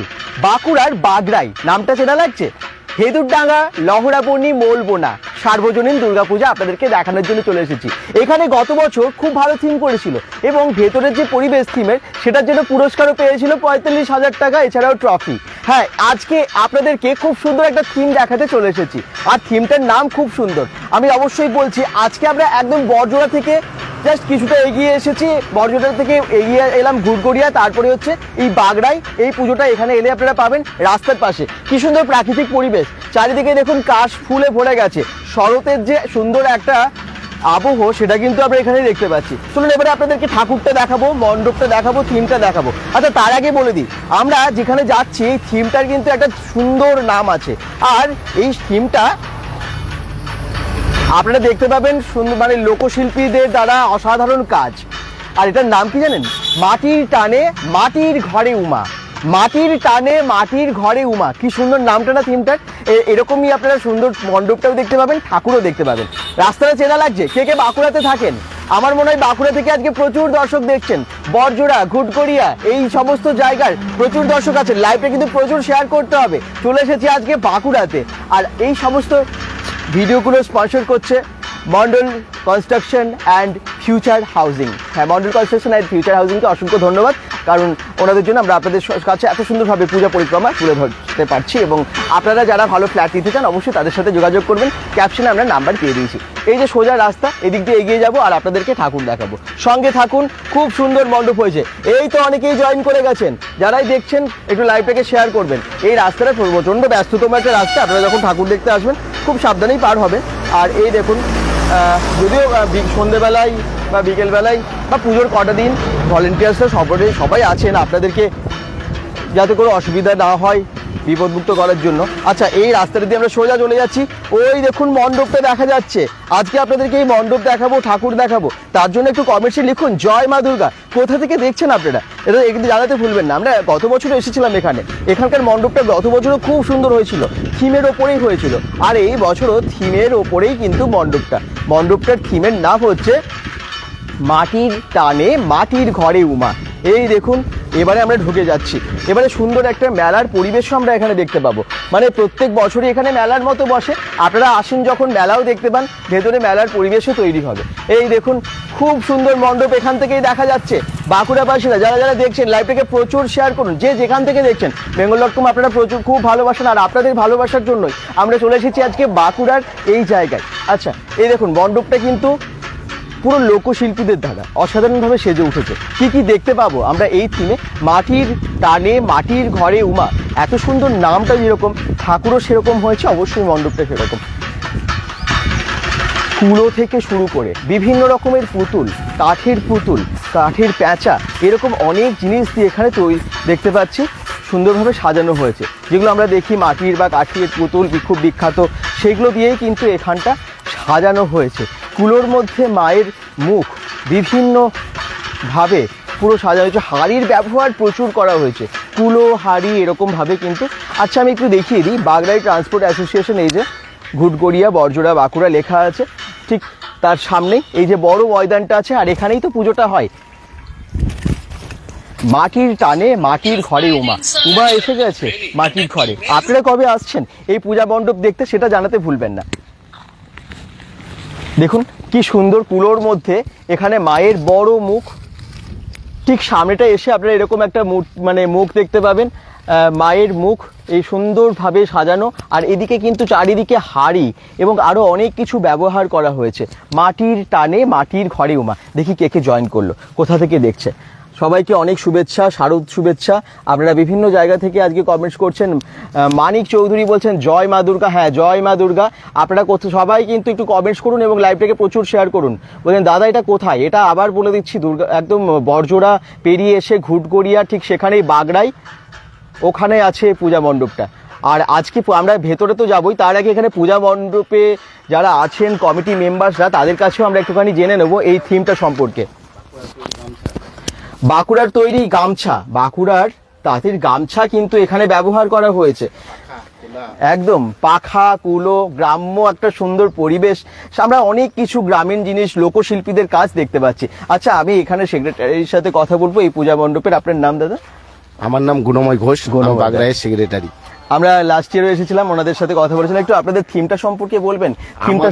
আছি বাঁকুড়ার বাগড়াই নামটা চেনা লাগছে? হেদুরডাঙ্গা লহরাবর্ণী মোলবোনা সার্বজনীন দুর্গাপূজা আপনাদেরকে দেখানোর জন্য চলে এসেছি। এখানে গত বছর খুব ভালো থিম করেছিল এবং ভেতরের যে পরিবেশ থিমের সেটার জন্য পুরস্কারও পেয়েছিল পঁয়তাল্লিশ হাজার টাকা, এছাড়াও ট্রফি হ্যাঁ আজকে আপনাদেরকে খুব সুন্দর একটা থিম দেখাতে চলে এসেছি। আর থিমটার নাম খুব সুন্দর। আমি অবশ্যই বলছি, আজকে আমরা একদম বড়জোড়া থেকে জাস্ট কিছুটা এগিয়ে এসেছি বড়জোড়া থেকে এগিয়ে এলাম ঘুরগড়িয়া তারপরে হচ্ছে এই বাগড়াই এই পুজোটা এখানে এলে আপনারা পাবেন রাস্তার পাশে। কি সুন্দর প্রাকৃতিক পরিবেশ। চারিদিকে দেখুন কাশ ফুলে ভরে গেছে। শরতের যে সুন্দর একটা আবহ, সেটা কিন্তু আমরা এখানে দেখতে পাচ্ছি। চলুন এবারে আপনাদেরকে ঠাকুরটা দেখাবো, মণ্ডপটা দেখাবো থিমটা দেখাবো। আচ্ছা তার আগে বলে দিই, আমরা যেখানে যাচ্ছি, এই থিমটার কিন্তু একটা সুন্দর নাম আছে। আর এই থিমটা আপনারা দেখতে পাবেন সুন্দর মানে লোকশিল্পীদের দ্বারা অসাধারণ কাজ। আর এটার নাম কি জানেন? মাটির টানে মাটির ঘরে উমা। মাটির টানে মাটির ঘরে উমা। কি সুন্দর নামটা না থিমটার এরকমই আপনারা সুন্দর মণ্ডপটাও দেখতে পাবেন, ঠাকুরও দেখতে পাবেন। রাস্তাটা চেনা লাগছে? কে কে বাঁকুড়াতে থাকেন? আমার মনে হয় বাঁকুড়া থেকে আজকে প্রচুর দর্শক দেখছেন। বরজোড়া ঘুটকড়িয়া এই সমস্ত জায়গার প্রচুর দর্শক আছে লাইভটা কিন্তু প্রচুর শেয়ার করতে হবে। চলে এসেছি আজকে বাঁকুড়াতে। আর এই সমস্ত ভিডিওগুলো স্পন্সর করছে Mondal construction and future housing. হ্যাঁ মন্ডল কনস্ট্রাকশন অ্যান্ড ফিউচার হাউজিংকে অসংখ্য ধন্যবাদ, কারণ ওনাদের জন্য আমরা আপনাদের কাছে এত সুন্দরভাবে পূজা পরিক্রমা তুলে ধরতে পারছি এবং আপনারা যারা ভালো ফ্ল্যাট নিতে চান, অবশ্যই তাদের সাথে যোগাযোগ করবেন। ক্যাপশনে আমরা নাম্বার দিয়ে দিয়েছি। এই যে সোজা রাস্তা, এদিক দিয়ে এগিয়ে যাব আর আপনাদেরকে ঠাকুর দেখাবো। সঙ্গে থাকুন, খুব সুন্দর মণ্ডপ হয়েছে। এই তো অনেকেই জয়েন করে গেছেন। যারাই দেখছেন, একটু লাইভটাকে শেয়ার করবেন। এই রাস্তাটা প্রচণ্ড ব্যস্ততম একটা রাস্তা, আপনারা যখন ঠাকুর দেখতে আসবেন খুব সাবধানেই পার হবে। আর এই দেখুন যদিও সন্ধেবেলায় বা বিকেলবেলায় বা পুজোর কটা দিন ভলেন্টিয়ার্সরা সবাই সবাই আছেন, আপনাদেরকে যাতে কোনো অসুবিধা না হয় বিপদমুক্ত করার জন্য। আচ্ছা এই রাস্তাটা দিয়ে আমরা সোজা চলে যাচ্ছি। ওই দেখুন, মণ্ডপটা দেখা যাচ্ছে। আজকে আপনাদেরকে এই মণ্ডপ দেখাবো, ঠাকুর দেখাবো। তার জন্য একটু কমেন্টসে লিখুন, জয় মা দুর্গা। কোথা থেকে দেখছেন আপনারা? এটা একটু জানাতে ভুলবেন না। আমরা গত বছর এসেছিলাম এখানে। এখানকার মণ্ডপটা গত বছরও খুব সুন্দর হয়েছিল। থিমের ওপরেই হয়েছিল। আর এই বছরও থিমের ওপরেই কিন্তু মণ্ডপটা। মণ্ডপটার থিমের নাম হচ্ছে মাটির টানে মাটির ঘরে উমা। এই দেখুন, এবারে আমরা ঢুকে যাচ্ছি। এবারে সুন্দর একটা মেলার পরিবেশও আমরা এখানে দেখতে পাবো। মানে প্রত্যেক বছরই এখানে মেলার মতো বসে। আপনারা আসেন যখন মেলাও দেখতে পান, ভেতরে মেলার পরিবেশও তৈরি হবে। এই দেখুন, খুব সুন্দর মণ্ডপ এখান থেকেই দেখা যাচ্ছে। বাঁকুড়া বাঁকুড়াবাসীরা যারা যারা দেখছেন, লাইভটাকে প্রচুর শেয়ার করুন। যে যেখান থেকে দেখছেন বেঙ্গল ডট কম আপনারা প্রচুর, খুব ভালোবাসেন আর আপনাদের ভালোবাসার জন্যই আমরা চলে এসেছি আজকে বাঁকুড়ার এই জায়গায়। আচ্ছা এই দেখুন, মণ্ডপটা কিন্তু পুরো লোকশিল্পীদের দ্বারা অসাধারণভাবে সেজে উঠেছে। কি কি দেখতে পাবো? আমরা এই থিমে মাটির টানে, মাটির ঘরে উমা। এত সুন্দর নামটা যেরকম, ঠাকুরও সেরকম হয়েছে, অবশ্যই মণ্ডপটা সেরকম। কুলো থেকে শুরু করে বিভিন্ন রকমের পুতুল, কাঠের পুতুল, কাঠের প্যাঁচা, এরকম অনেক জিনিস দিয়ে এখানে তৈরি, দেখতে পাচ্ছি, সুন্দরভাবে সাজানো হয়েছে। যেগুলো আমরা দেখি মাটির বা কাঠের পুতুল, খুব বিখ্যাত, সেগুলো দিয়েই কিন্তু এখানটা সাজানো হয়েছে। কুলোর মধ্যে মায়ের মুখ বিভিন্নভাবে পুরো সাজা হয়েছে। হাড়ির ব্যবহার প্রচুর করা হয়েছে। কুলো, হাড়ি এরকমভাবে কিন্তু। আচ্ছা আমি একটু দেখিয়ে দিই। বাগড়াই ট্রান্সপোর্ট অ্যাসোসিয়েশন এই যে ঘুটগড়িয়া, বরজোড়া, বাঁকুড়া লেখা আছে, ঠিক তার সামনেই। এই যে বড় ময়দানটা আছে, আর এখানেই তো পুজোটা হয়। মাটির টানে মাটির ঘরে উমা। উমা এসে গেছে মাটির ঘরে। আপনারা কবে আসছেন? এই পূজা মণ্ডপ দেখতে, সেটা জানাতে ভুলবেন না। দেখুন, কি সুন্দর কুলোর মধ্যে এখানে মায়ের বড় মুখ। ঠিক সামনেটা এসে আপনারা এরকম একটা মানে মুখ দেখতে পাবেন। মায়ের মুখ এই সুন্দরভাবে সাজানো, আর এদিকে কিন্তু চারিদিকে হাড়ি এবং আরও অনেক কিছু ব্যবহার করা হয়েছে। মাটির টানে মাটির ঘরে উমা। দেখি কে কে জয়েন করল, কোথা থেকে দেখছে? সবাইকে অনেক শুভেচ্ছা, শারদ শুভেচ্ছা। আপনারা বিভিন্ন জায়গা থেকে আজকে কমেন্টস করছেন। মানিক চৌধুরী বলছেন, জয় মা দুর্গা। হ্যাঁ জয় মা দুর্গা। আপনারা সবাই কিন্তু একটু কমেন্টস করুন এবং লাইভটাকে প্রচুর শেয়ার করুন। বলছেন, দাদা, এটা কোথায়? এটা আবার বলে দিচ্ছি, দুর্গা, একদম বরজোড়া পেরিয়ে এসে ঘুটগড়িয়া, ঠিক সেখানেই বাগড়াই। ওখানে আছে পূজা মণ্ডপটা। আর আজকে আমরা ভেতরে তো যাবই, তার আগে এখানে পূজা মণ্ডপে যারা আছেন কমিটি মেম্বারসরা তাদের কাছেও আমরা একটুখানি জেনে নেব এই থিমটা সম্পর্কে। বাঁকুড়ার তৈরি গামছা। বাঁকুড়ার তাঁতের গামছা কিন্তু এখানে ব্যবহার করা হয়েছে। একদম পাখা কুলো গ্রাম্য একটা সুন্দর পরিবেশ। আমরা অনেক কিছু গ্রামীণ জিনিস লোকশিল্পীদের কাজ দেখতে পাচ্ছি। আচ্ছা আমি এখানে সেক্রেটারির সাথে কথা বলব এই পূজা মণ্ডপের। আপনার নাম দাদা? আমার নাম গুণময় ঘোষ গুণময় আমি সেক্রেটারি আমরা লাস্ট ইয়ারও এসেছিলাম ওনাদের সাথে কথা বলেছিলাম। একটু আপনাদের থিমটা সম্পর্কে বলবেন। থিমটা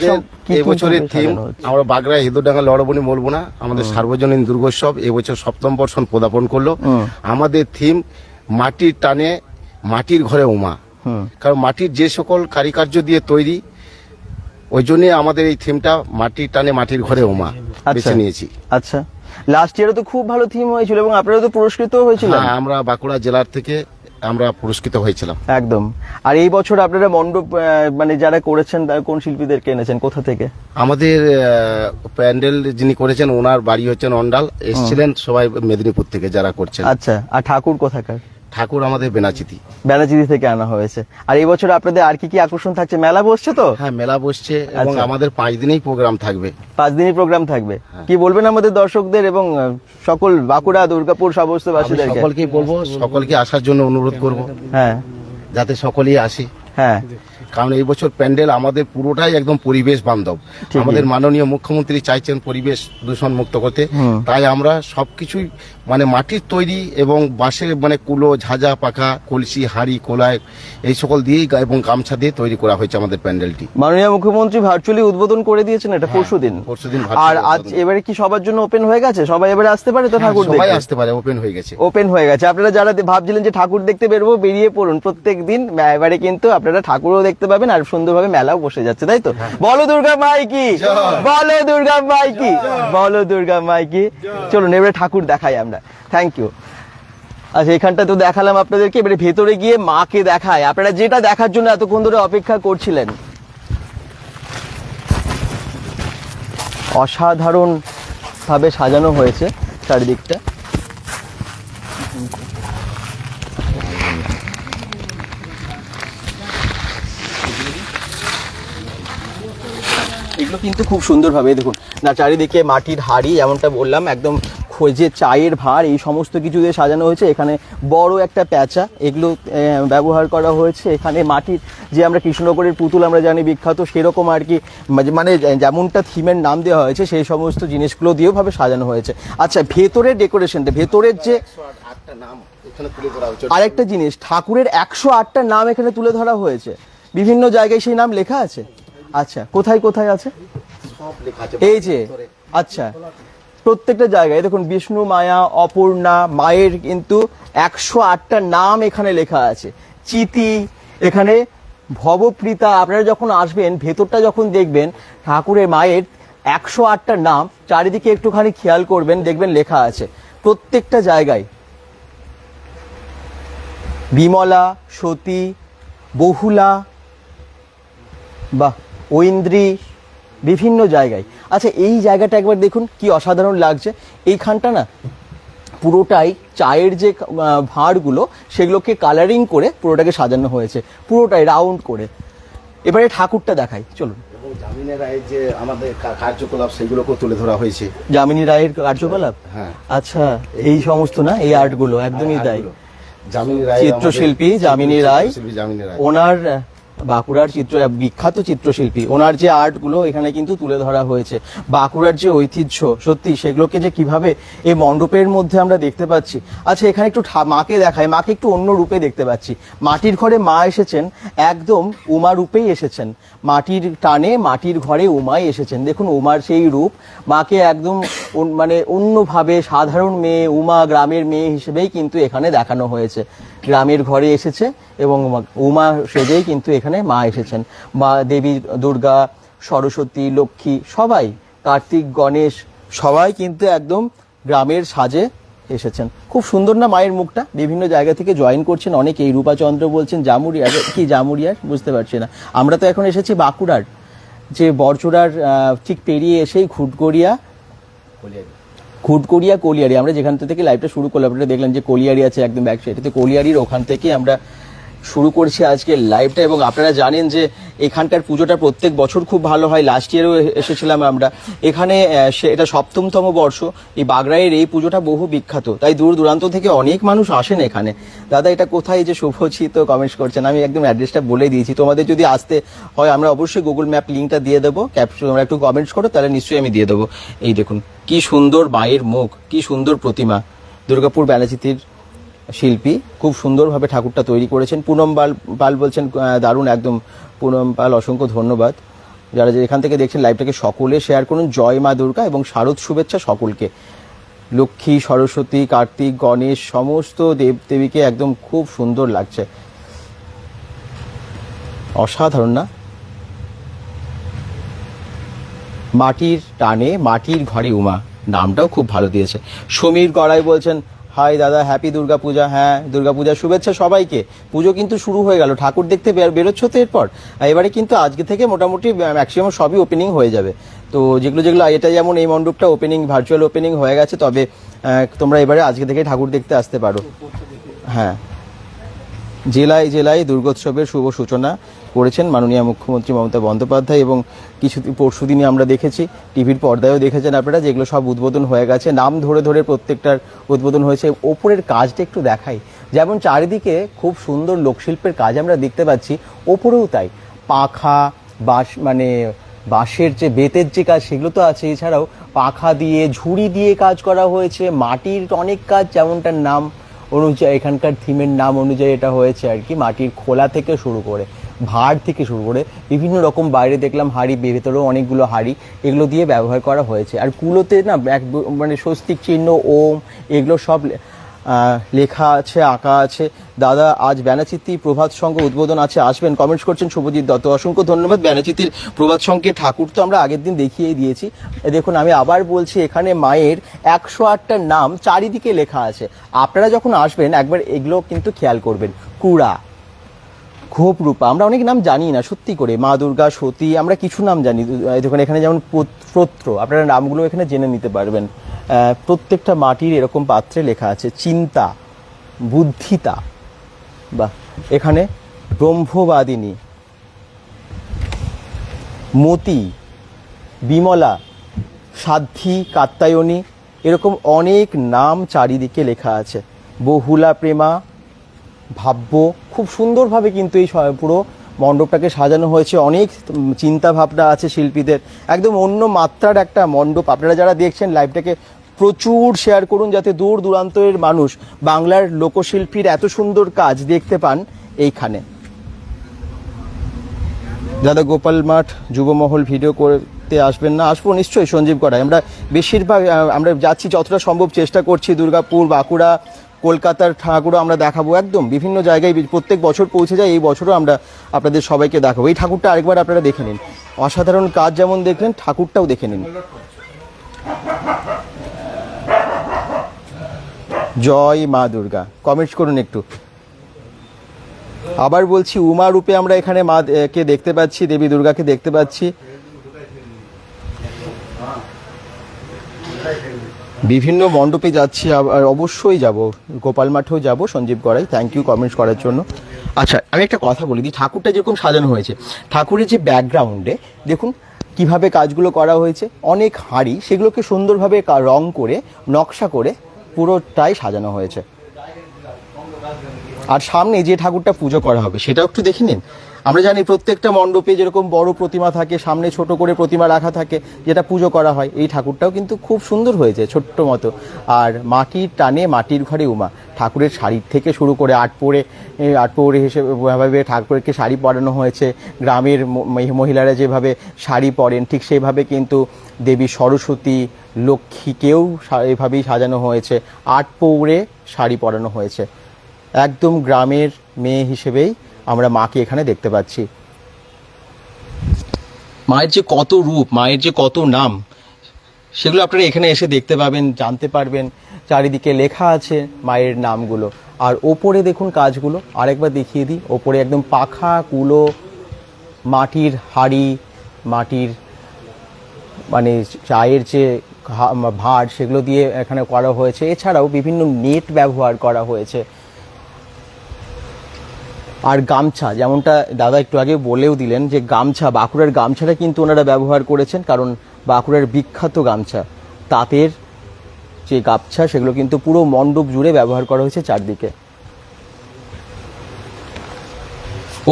এবছরের থিম আমরা বাগড়া হিঁদুডাঙ্গা লড়বনি বলব না আমাদের সার্বজনীন দুর্গোৎসব এবছর সপ্তম বর্ষণ পদার্পণ করল। আমাদের থিম মাটির টানে মাটির ঘরে উমা। কারণ মাটির যে সকল কারিকার্য দিয়ে তৈরি ওই জন্য আমাদের এই থিমটা মাটির টানে মাটির ঘরে উমা বেছে নিয়েছি। আচ্ছা। লাস্ট ইয়ারও তো খুব ভালো থিম হয়েছিল এবং আপনারা তো পুরস্কৃত হয়েছিলেন। হ্যাঁ আমরা বাঁকুড়া জেলার থেকে আমরা পুরস্কৃত হয়েছিলাম। একদম। আর এই বছর আপনারা মণ্ডপ মানে যারা করেছেন তার কোন শিল্পীদেরকে এনেছেন কোথা থেকে? আমাদের প্যান্ডেল যিনি করেছেন ওনার বাড়ি হচ্ছেন অন্ডাল। এসছিলেন সবাই মেদিনীপুর থেকে যারা করছেন। আচ্ছা আর ঠাকুর কোথাকার? ঠাকুর আমাদের বেনাচিতি। বেনাচিতি থেকে আনা হয়েছে। আর এই বছর আপনাদের আর কি কি আকর্ষণ থাকছে? মেলা বসছে তো? হ্যাঁ মেলা বসছে এবং আচ্ছা। আমাদের পাঁচ দিনেই প্রোগ্রাম থাকবে। পাঁচ দিনই প্রোগ্রাম থাকবে। কি বলবেন আমাদের দর্শকদের এবং সকল বাঁকুড়া দুর্গাপুর সমস্ত বাসীদের সকলকে বলব সকলকে আসার জন্য অনুরোধ করব। হ্যাঁ। যাতে সকলেই আসে। হ্যাঁ। কারণ এই বছর প্যান্ডেল আমাদের পুরোটাই একদম পরিবেশ বান্ধব। আমাদের মাননীয় মুখ্যমন্ত্রী চাইছেন পরিবেশ দূষণ মুক্ত করতে তাই আমরা সবকিছুই মানে মাটির তৈরি এবং বাঁশের মানে কুলো ঝাঁঝা পাখা কলসি হাড়ি কোলায় এই সকল দিয়েই এবং গামছা দিয়ে তৈরি করা হয়েছে আমাদের প্যান্ডেলটি। মাননীয় মুখ্যমন্ত্রী ভার্চুয়ালি উদ্বোধন করে দিয়েছেন এটা পরশু দিন। পরশুদিন আর আজ এবারে কি সবার জন্য ওপেন হয়ে গেছে? সবাই এবারে আসতে পারে তো ঠাকুর সবাই আসতে পারে ওপেন হয়ে গেছে। ওপেন হয়ে গেছে। আপনারা যারা ভাবছিলেন যে ঠাকুর দেখতে বেরোবো বেরিয়ে পড়ুন। প্রত্যেক দিন এবারে কিন্তু আপনারা ঠাকুরও দেখতে পাবেন আর সুন্দরভাবে মেলাও বসে যাচ্ছে তাই তো? বলো দুর্গা মাই কি? বলো দুর্গা মাই কি? বলো দুর্গা মাই কি? চলুন এবারে ঠাকুর দেখাই আমরা। থ্যাংক ইউ আচ্ছা এখানটা তো দেখালাম আপনাদেরকে এবারে ভেতরে গিয়ে মাকে দেখায় আপনারা যেটা দেখার জন্য এতক্ষণ ধরে অপেক্ষা করছিলেন। অসাধারণ ভাবে সাজানো হয়েছে চারিদিকটা। এগুলো কিন্তু খুব সুন্দরভাবে দেখুন না চারিদিকে মাটির হাড়ি যেমনটা বললাম একদম খো- যে চায়ের ভার এই সমস্ত কিছু দিয়ে সাজানো হয়েছে। এখানে বড় একটা প্যাঁচা এগুলো ব্যবহার করা হয়েছে। এখানে মাটির যে আমরা কৃষ্ণনগরের পুতুল আমরা জানি বিখ্যাত সেরকম আর কি মানে- মানে যেমনটা থিমের নাম দেওয়া হয়েছে সেই সমস্ত জিনিসগুলো দিয়েও ভাবে সাজানো হয়েছে। আচ্ছা ভেতরের ডেকোরেশনটা ভেতরের যে আরেকটা জিনিস ঠাকুরের একশো আটটা নাম এখানে তুলে ধরা হয়েছে। বিভিন্ন জায়গায় সেই নাম লেখা আছে? আচ্ছা কোথায় কোথায় আছে? এই যে আচ্ছা প্রত্যেকটা জায়গায় দেখুন বিষ্ণু মায়া অপূর্ণা মায়ের কিন্তু একশো আটটা নাম এখানে লেখা আছে। চিতি এখানে ভবপ্রীতা আপনারা যখন আসবেন ভেতরটা যখন দেখবেন ঠাকুরের মায়ের একশো আটটা নাম চারিদিকে একটুখানি খেয়াল করবেন দেখবেন লেখা আছে। প্রত্যেকটা জায়গায়। বিমলা সতী বহুলা বাহ ঐন্দ্রী বিভিন্ন জায়গায়। আচ্ছা এই জায়গাটা একবার দেখুন কি অসাধারণ লাগছে। এইখানটা না পুরোটাই চায়ের যে ভাঁড়গুলো সেগুলোকে কালারিং করে পুরোটাকে সাজানো হয়েছে। পুরোটাই রাউন্ড করে। এবারে ঠাকুরটা দেখাই চলুন। জামিনের রায়ের যে আমাদের কার্যকলাপ সেগুলোকেও তুলে ধরা হয়েছে। যামিনী রায়ের কার্যকলাপ? হ্যাঁ। আচ্ছা এই সমস্ত না এই আর্টগুলো একদমই তাই। আর্টগুলো। জামিনী রায় চিত্রশিল্পী যামিনী রায় জামিনী রায়। ওনার বাঁকুড়ার চিত্র বিখ্যাত চিত্রশিল্পী। ওনার যে আর্টগুলো এখানে কিন্তু তুলে ধরা হয়েছে। বাঁকুড়ার যে ঐতিহ্য, সত্যি সেগুলোকে যে কীভাবে এই মণ্ডপের মধ্যে আমরা দেখতে পাচ্ছি। আচ্ছা এখানে একটু মাকে দেখায় মাকে একটু অন্য রূপে দেখতে পাচ্ছি। মাটির ঘরে মা এসেছেন, একদম উমা রূপেই এসেছেন। মাটির টানে মাটির ঘরে উমাই এসেছেন। দেখুন, উমার সেই রূপ। মাকে একদম মানে অন্যভাবে সাধারণ মেয়ে, উমা গ্রামের মেয়ে হিসেবেই কিন্তু এখানে দেখানো হয়েছে। গ্রামের ঘরে এসেছে এবং উমা সেজেই কিন্তু এখানে মা এসেছেন। মা দেবী দুর্গা সরস্বতী লক্ষ্মী সবাই কার্তিক গণেশ সবাই কিন্তু একদম গ্রামের সাজে এসেছেন। খুব সুন্দর না মায়ের মুখটা? বিভিন্ন জায়গা থেকে জয়েন করছেন অনেকে। এই রূপাচন্দ্র বলছেন জামুরিয়ার কি জামুরিয়ার? বুঝতে পারছি না। আমরা তো এখন এসেছি বাঁকুড়ার। যে বরচুরার আহ, ঠিক পেরিয়ে এসেই ঘুটগড়িয়া খুটকড়িয়া কলিয়ারি, আমরা যেখান থেকে লাইভটা শুরু করলাম, আপনারা দেখলেন যে কলিয়ারি আছে একদম ব্যাক সাইডে কলিয়ারির ওখান থেকে আমরা শুরু করছি আজকে লাইভটা এবং আপনারা জানেন যে এখানকার পুজোটা প্রত্যেক বছর খুব ভালো হয়। লাস্ট ইয়ারও এসেছিলাম আমরা। এখানে এটা সপ্তমতম বর্ষ। এই বাগড়াইয়ের এই পুজোটা বহু বিখ্যাত। তাই দূর দূরান্ত থেকে অনেক মানুষ আসেন এখানে। দাদা, এটা কোথায় যে শুভজিৎ কমেন্টস করছেন? আমি একদম অ্যাড্রেসটা বলে দিয়েছি। তোমাদের যদি আসতে হয়, আমরা অবশ্যই গুগল ম্যাপ লিঙ্কটা দিয়ে দেবো। ক্যাপশন তোমরা একটু কমেন্টস করো, তাহলে নিশ্চয়ই আমি দিয়ে দেবো। এই দেখুন, কি সুন্দর মায়ের মুখ, কি সুন্দর প্রতিমা। দুর্গাপুর ব্যানাচিতির শিল্পী। খুব সুন্দরভাবে ঠাকুরটা তৈরি করেছেন। পুনম পাল পাল বলছেন দারুণ, একদম পুনম পাল, অসংখ্য ধন্যবাদ। যারা যে এখান থেকে দেখছেন লাইভটাকে সকলে শেয়ার করুন। জয় মা দুর্গা এবং শারদ শুভেচ্ছা সকলকে। লক্ষ্মী, সরস্বতী, কার্তিক, গণেশ, সমস্ত দেব দেবীকে একদম খুব সুন্দর লাগছে। অসাধারণ না? মাটির টানে মাটির ঘরে উমা। নামটাও খুব ভালো দিয়েছে। সমীর গড়াই বলছেন হাই দাদা হ্যাপি দুর্গা পূজা হ্যাঁ দুর্গা পূজার শুভেচ্ছা সবাইকে। পুজো কিন্তু শুরু হয়ে গেল, ঠাকুর দেখতে বের- বেরোচ্ছ তো এরপর। এবারে কিন্তু আজকে থেকে মোটামুটি ম্যাক্সিমাম সবই ওপেনিং হয়ে যাবে। তো যেগুলো যেগুলো এটা যেমন এই মণ্ডপটা ওপেনিং ভার্চুয়াল ওপেনিং হয়ে গেছে, তবে তোমরা এবারে আজকে থেকে ঠাকুর দেখতে আসতে পারো। হ্যাঁ। জেলায় জেলায় দুর্গোৎসবের শুভ সূচনা। করেছেন মাননীয় মুখ্যমন্ত্রী মমতা বন্দ্যোপাধ্যায় এবং কিছু পরশু দিনই আমরা দেখেছি, টিভির পর্দায়ও দেখেছেন আপনারা, যেগুলো সব উদ্বোধন হয়ে গেছে। নাম ধরে ধরে প্রত্যেকটার উদ্বোধন হয়েছে। ওপরের কাজটা একটু দেখাই। যেমন চারিদিকে খুব সুন্দর লোকশিল্পের কাজ আমরা দেখতে পাচ্ছি, ওপরেও তাই। পাখা, বাঁশ মানে বাঁশের যে বেতের যে কাজ, সেগুলো তো আছে। এছাড়াও পাখা দিয়ে, ঝুড়ি দিয়ে কাজ করা হয়েছে। মাটির অনেক কাজ যেমনটার নাম অনুযায়ী, এখানকার থিমের নাম অনুযায়ী এটা হয়েছে আর কি, মাটির খোলা থেকে শুরু করে। ভাড় থেকে শুরু করে বিভিন্ন রকম বাইরে দেখলাম হাড়ি ভেতরেও অনেকগুলো হাড়ি, এগুলো দিয়ে ব্যবহার করা হয়েছে। আর কুলোতে না, এক মানে স্বস্তিক চিহ্ন, ওম, এগুলো সব লেখা আছে, আঁকা আছে। দাদা, আজ ব্যানাচিত্তি প্রভাত সংঘ উদ্বোধন আছে, আসবেন। কমেন্টস করছেন শুভজিৎ দত্ত। অসংখ্য ধন্যবাদ ব্যানাচিত্তির প্রভাত সংঘের ঠাকুর তো আমরা আগের দিন দেখিয়েই দিয়েছি। দেখুন, আমি আবার বলছি, এখানে মায়ের একশো আটটার নাম চারিদিকে লেখা আছে। আপনারা যখন আসবেন, একবার এগুলো কিন্তু খেয়াল করবেন। কুড়া। ঘোপ রূপা। আমরা অনেক নাম জানি না, সত্যি করে। মা দুর্গা, সতী, আমরা কিছু নাম জানি। দেখুন, এখানে যেমন প্রত্র, আপনারা নামগুলো এখানে জেনে নিতে পারবেন। প্রত্যেকটা মাটির এরকম পাত্রে লেখা আছে, চিন্তা, বুদ্ধিতা। বা এখানে ব্রহ্মবাদিনী, মতি, বিমলা সাধ্বী কাত্তায়নী এরকম অনেক নাম চারিদিকে লেখা আছে। বহুলা প্রেমা ভাব্য খুব সুন্দরভাবে কিন্তু এই পুরো মণ্ডপটাকে সাজানো হয়েছে। অনেক চিন্তা ভাবনা আছে শিল্পীদের। একদম অন্য মাত্রার একটা মণ্ডপ। আপনারা যারা দেখছেন লাইভটাকে প্রচুর শেয়ার করুন যাতে দূর দূরান্তের মানুষ বাংলার লোকশিল্পীর এত সুন্দর কাজ দেখতে পান এইখানে। দাদা গোপাল মাঠ যুবমহল ভিডিও করতে আসবেন না? আসব নিশ্চয়ই সঞ্জীব করায় আমরা বেশিরভাগ আমরা যাচ্ছি যতটা সম্ভব চেষ্টা করছি দুর্গাপুর, বাঁকুড়া কলকাতার ঠাকুরও আমরা দেখাবো একদম বিভিন্ন জায়গায় প্রত্যেক বছর পৌঁছে যায়, এই বছরও আমরা আপনাদের সবাইকে দেখাবো। এই ঠাকুরটা আরেকবার আপনারা দেখে নিন। অসাধারণ কাজ যেমন দেখলেন, ঠাকুরটাও দেখে নিন। জয় মা দুর্গা। কমেন্টস করুন একটু। আবার বলছি, উমা রূপে আমরা এখানে মা কে দেখতে পাচ্ছি, দেবী দুর্গাকে দেখতে পাচ্ছি। বিভিন্ন মণ্ডপে যাচ্ছি আবার অবশ্যই যাব। গোপাল মাঠেও যাব, Sanjib Garai. Thank you comments করার জন্য। আচ্ছা আমি একটা কথা বলি দিই ঠাকুরটা যেরকম সাজানো হয়েছে, ঠাকুরের যে ব্যাকগ্রাউন্ডে দেখুন কীভাবে কাজগুলো করা হয়েছে, অনেক হাঁড়ি, সেগুলোকে সুন্দরভাবে রং করে, নকশা করে পুরোটাই সাজানো হয়েছে। আর সামনে যে ঠাকুরটা পুজো করা হবে, সেটাও একটু দেখে নিন। আমরা জানি প্রত্যেকটা মণ্ডপে যেরকম বড় প্রতিমা থাকে, সামনে ছোট করে প্রতিমা রাখা থাকে, যেটা পুজো করা হয়, এই ঠাকুরটাও কিন্তু খুব সুন্দর হয়েছে, ছোট্ট মতো। আর মাটির টানে মাটির ঘরে উমা। ঠাকুরের শাড়ির থেকে শুরু করে আট পরে আট পরে হিসেবে ঠাকুরকে শাড়ি পরানো হয়েছে। গ্রামের মহিলারা যেভাবে শাড়ি পরেন, ঠিক সেইভাবে কিন্তু দেবী সরস্বতী, লক্ষ্মীকেও এভাবেই সাজানো হয়েছে। আট পৌরে শাড়ি পরানো হয়েছে। একদম গ্রামের মেয়ে হিসেবেই আমরা মাকে এখানে দেখতে পাচ্ছি। মায়ের যে কত রূপ, মায়ের যে কত নাম, সেগুলো আপনারা এখানে এসে দেখতে পাবেন, জানতে পারবেন। চারিদিকে লেখা আছে মায়ের নামগুলো। আর ওপরে দেখুন কাজগুলো, আরেকবার দেখিয়ে দিই। ওপরে একদম পাখা, কুলো, মাটির হাড়ি, মাটির মানে চায়ের যে ভাঁড় সেগুলো দিয়ে এখানে করা হয়েছে। এছাড়াও বিভিন্ন নেট ব্যবহার করা হয়েছে। আর গামছা, যেমনটা দাদা একটু আগে বলেও দিলেন যে গামছা, বাঁকুড়ার গামছাটা কিন্তু ওনারা ব্যবহার করেছেন, কারণ বাঁকুড়ার বিখ্যাত গামছা। তাঁতের যে গামছা, সেগুলো কিন্তু পুরো মণ্ডপ জুড়ে ব্যবহার করা হয়েছে চারদিকে।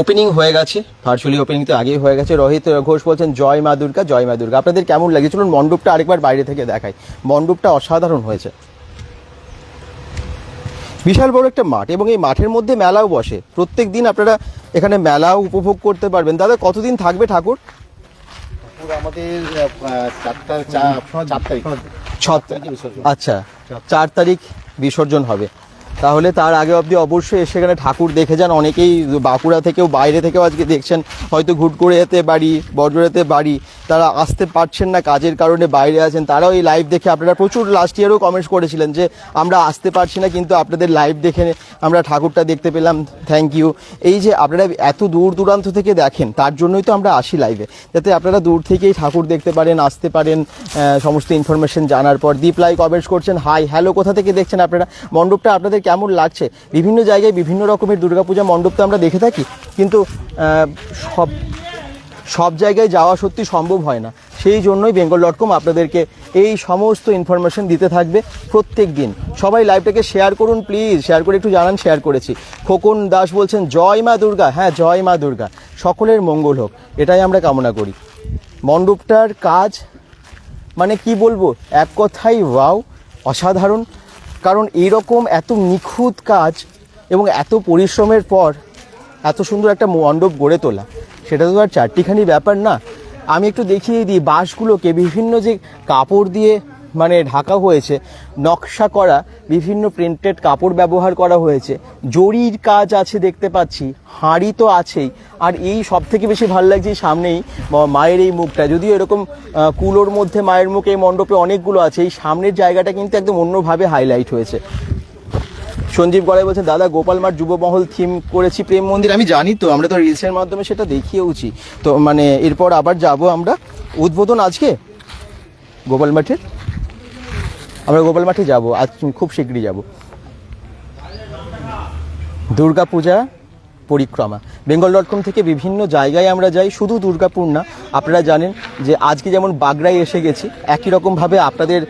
ওপেনিং হয়ে গেছে ভার্চুয়ালি ওপেনিং তো আগেই হয়ে গেছে। রোহিত ঘোষ বলছেন, জয় মা দুর্গা, জয় মা দুর্গা। আপনাদের কেমন লাগে? চলুন মণ্ডপটা আরেকবার বাইরে থেকে দেখাই। মণ্ডপটা অসাধারণ হয়েছে। বিশাল বড় একটা মাঠ এবং এই মাঠের মধ্যে মেলাও বসে। প্রত্যেক দিন আপনারা এখানে মেলাও উপভোগ করতে পারবেন। দাদা কতদিন থাকবে ঠাকুর? আমাদের চার তারিখে আচ্ছা চার তারিখ বিসর্জন হবে। তাহলে তার আগে অবধি অবশ্যই এসে এখানে ঠাকুর দেখে যান। অনেকেই বাঁকুড়া থেকেও, বাইরে থেকেও আজকে দেখছেন। হয়তো ঘুটকুড়িয়াতে বাড়ি বড়জোড়াতে বাড়ি। তারা আসতে পারছেন না কাজের কারণে বাইরে আছেন। তারাও এই লাইভ দেখে আপনারা প্রচুর লাস্ট ইয়ারও কমেন্টস করেছিলেন যে, আমরা আসতে পারছি না কিন্তু আপনাদের লাইভ দেখে আমরা ঠাকুরটা দেখতে পেলাম। থ্যাংক ইউ এই যে আপনারা এত দূর দূরান্ত থেকে দেখেন, তার জন্যই তো আমরা আসি লাইভে যাতে আপনারা দূর থেকেই ঠাকুর দেখতে পারেন, আসতে পারেন। সমস্ত ইনফরমেশন জানার পর দীপ লাই কমেন্টস করছেন। হাই হ্যালো কোথা থেকে দেখছেন আপনারা? মণ্ডপটা আপনাদের কেমন লাগছে? বিভিন্ন জায়গায় বিভিন্ন রকমের দুর্গাপূজা মণ্ডপ তো আমরা দেখে থাকি, কিন্তু সব সব জায়গায় যাওয়া সত্যি সম্ভব হয় না। সেই জন্যই বেঙ্গল ডট কম আপনাদেরকে এই সমস্ত ইনফরমেশন দিতে থাকবে প্রত্যেক দিন। সবাই লাইভটাকে শেয়ার করুন প্লিজ শেয়ার করে একটু জানান শেয়ার করেছি। খোকন দাস বলছেন, জয় মা দুর্গা। হ্যাঁ জয় মা দুর্গা। সকলের মঙ্গল হোক। এটাই আমরা কামনা করি। মণ্ডপটার কাজ মানে কি বলব? এক কথাই ওয়াও অসাধারণ। কারণ এইরকম এত নিখুঁত কাজ এবং এত পরিশ্রমের পর এত সুন্দর একটা মণ্ডপ গড়ে তোলা, সেটা তো আর চারটিখানি ব্যাপার না। আমি একটু দেখিয়ে দিই, বাঁশগুলোকে বিভিন্ন যে কাপড় দিয়ে মানে ঢাকা হয়েছে, নকশা করা, বিভিন্ন প্রিন্টেড কাপড় ব্যবহার করা হয়েছে। জরির কাজ আছে দেখতে পাচ্ছি, হাঁড়ি তো আছেই। আর এই সব থেকে বেশি ভালো লাগছে সামনেই মায়ের এই মুখটা, যদিও এরকম কুলোর মধ্যে মায়ের মুখ এই মণ্ডপে অনেকগুলো আছে, এই সামনের জায়গাটা কিন্তু একদম অন্যভাবে হাইলাইট হয়েছে। সঞ্জীব গড়াই বলছে দাদা, গোপাল মাঠ যুবমহল থিম করেছি, প্রেম মন্দির। আমি জানি তো, আমরা তো রিলসের মাধ্যমে সেটা দেখিয়েওছি। তো মানে এরপর আবার যাব আমরা। উদ্বোধন আজকে গোপাল মাঠের? আমরা গোপাল মাঠে যাব, আজ খুব শীঘ্রই যাব। দুর্গাপূজা পরিক্রমা। বেঙ্গল ডট কম থেকে বিভিন্ন জায়গায় আমরা যাই, শুধু দুর্গাপুর না, আপনারা জানেন যে আজকে যেমন বাগড়ায় এসে গেছি, একই রকমভাবে আপনাদের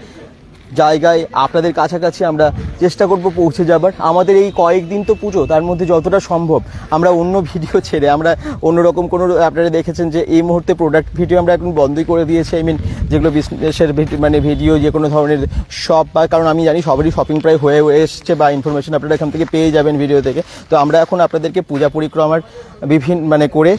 জায়গায় আপনাদের কাছাকাছি আমরা চেষ্টা করব পৌঁছে যাবার। আমাদের এই কয়েকদিন তো পুজো, তার মধ্যে যতটা সম্ভব আমরা অন্য ভিডিও ছেড়ে, আমরা অন্যরকম কোনো, আপনারা দেখেছেন যে এই মুহূর্তে প্রোডাক্ট ভিডিও আমরা এখন বন্ধই করে দিয়েছি। আই মিন যেগুলো বিজনেসের মানে ভিডিও যে কোনো ধরনের শপ বা, কারণ আমি জানি সবারই শপিং প্রায় হয়ে এসছে বা ইনফরমেশন আপনারা এখান থেকে পেয়ে যাবেন ভিডিও থেকে। তো আমরা এখন আপনাদেরকে পূজা পরিক্রমার বিভিন্ন মানে করে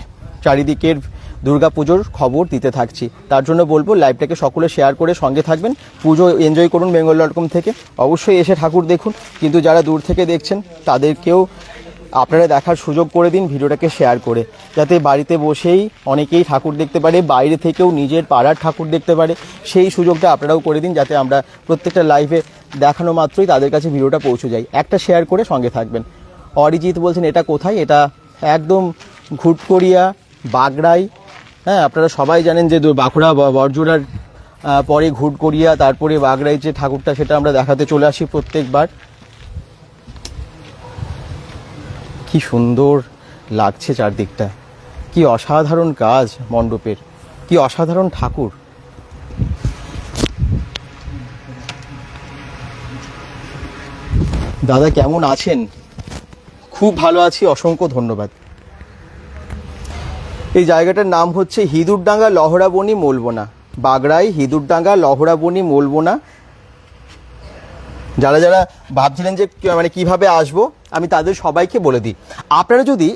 চারিদিকের দুর্গা পুজোর খবর দিতে থাকছি। তার জন্য বলব লাইভটাকে সকলে শেয়ার করে সঙ্গে থাকবেন। পুজো এনজয় করুন বেঙ্গল ডট কম থেকে। অবশ্যই এসে ঠাকুর দেখুন। কিন্তু যারা দূর থেকে দেখছেন, তাদেরকেও আপনারা দেখার সুযোগ করে দিন, ভিডিওটাকে শেয়ার করে। যাতে বাড়িতে বসেই অনেকেই ঠাকুর দেখতে পারে, বাইরে থেকেও নিজের পাড়ার ঠাকুর দেখতে পারে। সেই সুযোগটা আপনারাও করে দিন, যাতে আমরা প্রত্যেকটা লাইভে দেখানো মাত্রই তাদের কাছে ভিডিওটা পৌঁছে যায়। একটা শেয়ার করে সঙ্গে থাকবেন। অরিজিৎ বলছেন, এটা কোথায়? এটা একদম ঘুটকরিয়া বাগড়াই হ্যাঁ আপনারা সবাই জানেন যে বাঁকুড়া ব- বড়জোড়ার আহ, পরে ঘুটকরিয়া তারপরে বাগড়াই যে ঠাকুরটা সেটা আমরা দেখাতে চলে আসি প্রত্যেকবার। কি সুন্দর লাগছে চারদিকটা। কি অসাধারণ কাজ মণ্ডপের। কি অসাধারণ ঠাকুর। দাদা কেমন আছেন? খুব ভালো আছি অসংখ্য ধন্যবাদ। এই জায়গাটার নাম হচ্ছে হিদুরডাঙ্গা লহরাবনি মোলবোনা। বাগড়াই হিদুরডাঙ্গা লহরাবনি মোলবোনা। যারা যারা ভাবছিলেন যে মানে কীভাবে আসব, আমি তাদের সবাইকে বলে দিই। আপনারা যদি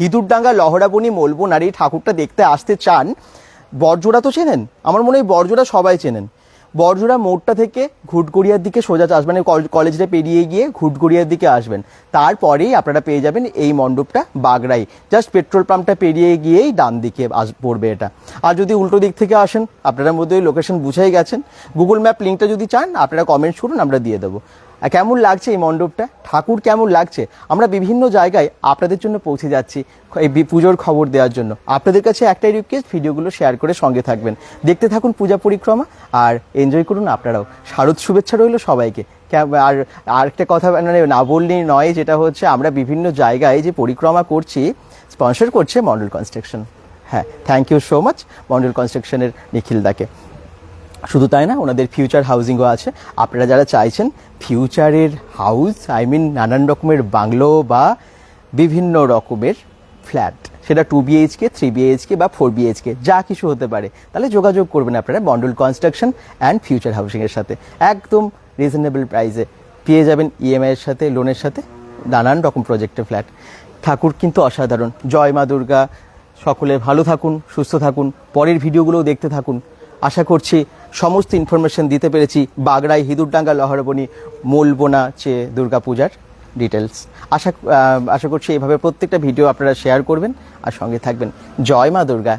হিদুরডাঙ্গা লহরাবনি মোলবোনার এই ঠাকুরটা দেখতে আসতে চান, বরজোড়া তো চেনেন? আমার মনে হয় বরজোড়া সবাই চেনেন। বরজোড়া মোড়টা থেকে ঘুটগড়িয়ার দিকে সোজা আসবেন মানে কল- কলেজটা পেরিয়ে গিয়ে ঘুটগড়িয়ার দিকে আসবেন। তারপরেই আপনারা পেয়ে যাবেন এই মণ্ডপটা বাগড়াই। জাস্ট পেট্রোল পাম্পটা পেরিয়ে গিয়েই ডান দিকে আস পড়বে এটা। আর যদি উল্টো দিক থেকে আসেন, আপনারা মধ্যে লোকেশন বুঝেই গেছেন। গুগল ম্যাপ লিঙ্কটা যদি চান, আপনারা কমেন্টস করুন, আমরা দিয়ে দেবো। কেমন লাগছে এই মণ্ডপটা? ঠাকুর কেমন লাগছে? আমরা বিভিন্ন জায়গায় আপনাদের জন্য পৌঁছে যাচ্ছি এই পুজোর খবর দেওয়ার জন্য। আপনাদের কাছে একটাই রিকোয়েস্ট ভিডিওগুলো শেয়ার করে সঙ্গে থাকবেন। দেখতে থাকুন পূজা পরিক্রমা, আর এনজয় করুন আপনারাও। শারদ শুভেচ্ছা রইল সবাইকে। আর আরেকটা কথা মানে না বললেই নয়, যেটা হচ্ছে আমরা বিভিন্ন জায়গায় যে পরিক্রমা করছি স্পন্সর করছে মন্ডল কনস্ট্রাকশন হ্যাঁ thank you so much Mondal কনস্ট্রাকশনের নিখিল দাকে। শুধু তাই না, ওনাদের ফিউচার হাউজিংও আছে। আপনারা যারা চাইছেন ফিউচারের হাউস আই মিন নানান রকমের বাংলো বা বিভিন্ন রকমের ফ্ল্যাট সেটা টু বিএইচকে থ্রি বিএইচকে বা ফোর বিএইচকে যা কিছু হতে পারে, তাহলে যোগাযোগ করবেন আপনারা মন্ডল কনস্ট্রাকশন অ্যান্ড ফিউচার হাউসিংয়ের সাথে। একদম রিজনেবল প্রাইসে পেয়ে যাবেন ইএমআইয়ের সাথে লোনের সাথে, নানান রকম প্রজেক্টের ফ্ল্যাট ঠাকুর কিন্তু অসাধারণ। জয় মা দুর্গা, সকলে ভালো থাকুন, সুস্থ থাকুন, পরের ভিডিওগুলোও দেখতে থাকুন। আশা করছি সমস্ত ইনফরমেশন দিতে পেরেছি বাগড়াই হিঁদুরডাঙ্গা লহরবনি মূলবোনা চেয়ে দুর্গাপূজার ডিটেলস আশা আশা করছি এভাবে প্রত্যেকটা ভিডিও আপনারা শেয়ার করবেন আর সঙ্গে থাকবেন। জয় মা দুর্গা।